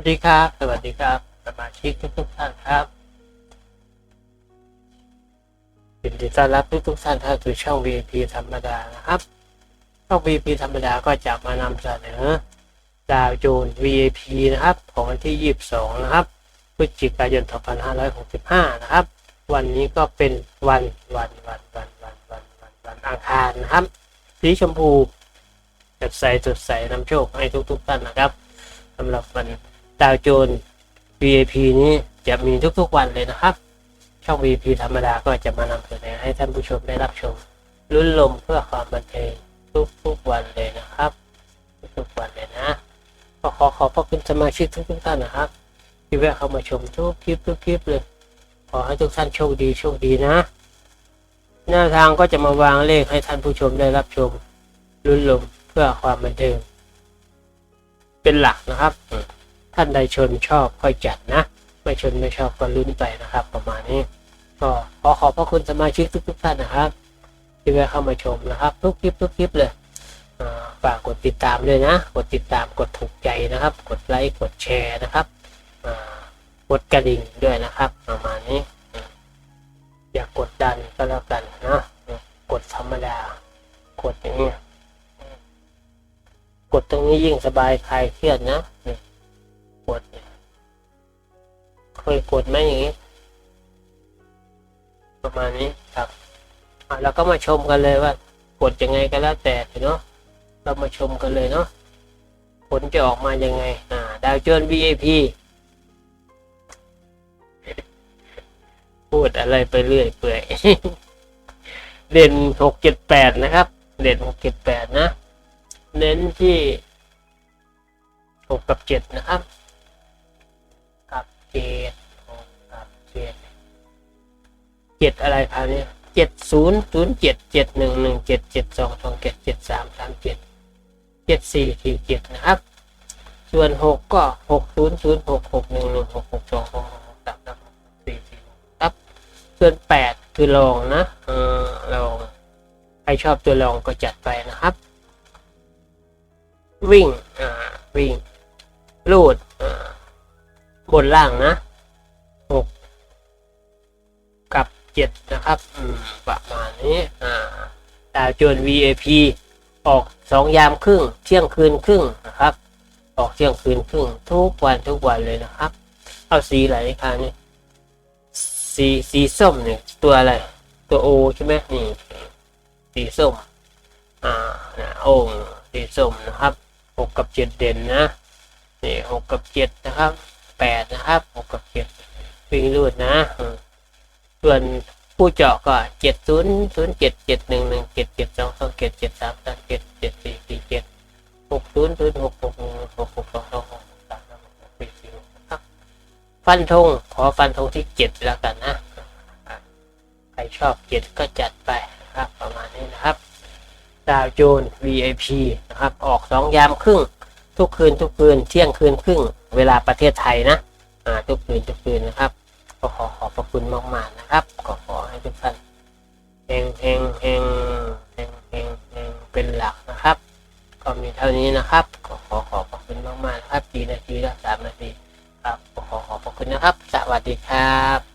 วัสดีครับ สวัสดีครับ สมาชิกทุกๆท่านครับยินดีต้อนรับทุกๆท่านเข้าสู่ช่อง VIP ธรรมดานะครับ ช่อง VIP ธรรมดาก็จะมานำเสนอดาวโจนส์ VIP นะครับ ของวันที่ 22 นะครับพฤศจิกายน 2565 นะครับ วันนี้ก็เป็นวันวันวันวันวันวันวันวันอังคารนะครับ สีชมพูสดใสสดใสนำโชคให้ทุกๆท่านนะครับสำหรับวัน ดาวโจน VIP นี้จะมีทุกๆวันเลยนะครับ ช่อง VIP ธรรมดาก็จะมานำเสนอให้ท่านผู้ชมได้รับชมลุ้นลมเพื่อความบันเทิงทุกๆวันเลยนะครับทุกๆวันเลยนะก็ขอขอบพระคุณสมาชิกทุกๆท่านนะครับ ที่แวะเข้ามาชมทุกคลิปทุกคลิปเลย ขอให้ทุกท่านโชคดีโชคดีนะหน้าทางก็จะมาวางเลขให้ท่านผู้ชมได้รับชมลุ้นลมเพื่อความบันเทิงเป็นหลักนะครับ ท่านใดชนชอบค่อยจัดนะ ไม่ชนไม่ชอบก็ลุ้นไปนะครับ ประมาณนี้ ก็ขอขอบพระคุณสมาชิกทุกๆท่านนะครับ ที่แวะเข้ามาชมนะครับ ทุกคลิปทุกคลิปเลยฝากกดติดตามด้วยนะ กดติดตามกดถูกใจนะครับ กดไลค์กดแชร์นะครับกดกระดิ่งด้วยนะครับ ประมาณนี้ อย่ากกดดันก็แล้วกันนะกดธรรมดากดอย่างนี้กดตรงนี้ยิ่งสบายคลายเครียดนะนี่ กดเนี่ยเคยกดไหมอย่างนี้ ประมาณนี้ครับอะเราก็มาชมกันเลยว่ากดยังไงก็แล้วแต่เนาะเรามาชมกันเลยเนาะผลจะออกมายังไง อ่า ดาวโจนส์ VIP พูดอะไรไปเรื่อยเปื่อย เด่นหกเจ็ดแปดนะครับ เด่นหกเจ็ดแปดนะ เน้นที่หกกับเจ็ดนะครับ เจ็ดอะไรคราวนี้เจ็ดศูนย์ศูนย์เจ็ดเจ็ดหนึ่งหนึ่งเจ็ดเจ็ดสองสองเจ็ดเจ็ดสามสามเจ็ดเจ็ดสี่สี่เจ็ดนะครับ ส่วนหกก็หกศูนย์ศูนย์หกหกหนึ่งหนึ่งหกหกสองหกหกสามสามสี่สี่ครับ ส่วนแปดคือรองนะเออรองใครชอบตัวรองก็จัดไปนะครับ วิ่งอ่าวิ่งลูดอ่าบนล่างนะ 7 นะครับประมาณนี้ดาวโจน VAP ออก 2 ยามครึ่ง เที่ยงคืนครึ่งนะครับ ออกเที่ยงคืนครึ่ง ทุกวันทุกวันเลยนะครับ เอาสีอะไรคะนี่สีสีส้มเนี่ยตัวอะไร ตัวโอใช่ไหมนี่สีส้มอ่าโอ่สีส้มนะครับหกกับเจ็ดเด่นนะนี่หกกับเจ็ดนะครับแปดนะครับหกกับเจ็ดวิ่งรูดนะ ส่วนผู้เจาะก็เจ็ดศูนย์ศูนย์เจ็ดเจ็ดหนึ่งหนึ่งเจ็ดเจ็ดสองสองเจ็ดเจ็ดสามสามเจ็ดเจ็ดสี่สี่เจ็ดหกศูนย์ศูนย์หกหกหนึ่งหกหกสองสองหกสามสามหกสี่สี่ครับฟันธงขอฟันธงที่เจ็ดแล้วกันนะใครชอบเจ็ดก็จัดไปนะครับประมาณนี้นะครับดาวโจน VIP นะครับ ออกสองยามครึ่ง ทุกคืนทุกคืนเที่ยงคืนครึ่ง เวลาประเทศไทยนะ อ่า ทุกคืนทุกคืนนะครับ ก็ขอขอบพระคุณมากมากนะครับ ก็ขอให้ทุกท่านเฮงเฮงเฮงเฮงเฮงเฮงเป็นหลักนะครับ ก็มีเท่านี้นะครับ ก็ขอขอบพระคุณมากๆนะครับกี่นาทีละสามนาทีครับก็ขอขอบพระคุณนะครับ สวัสดีครับ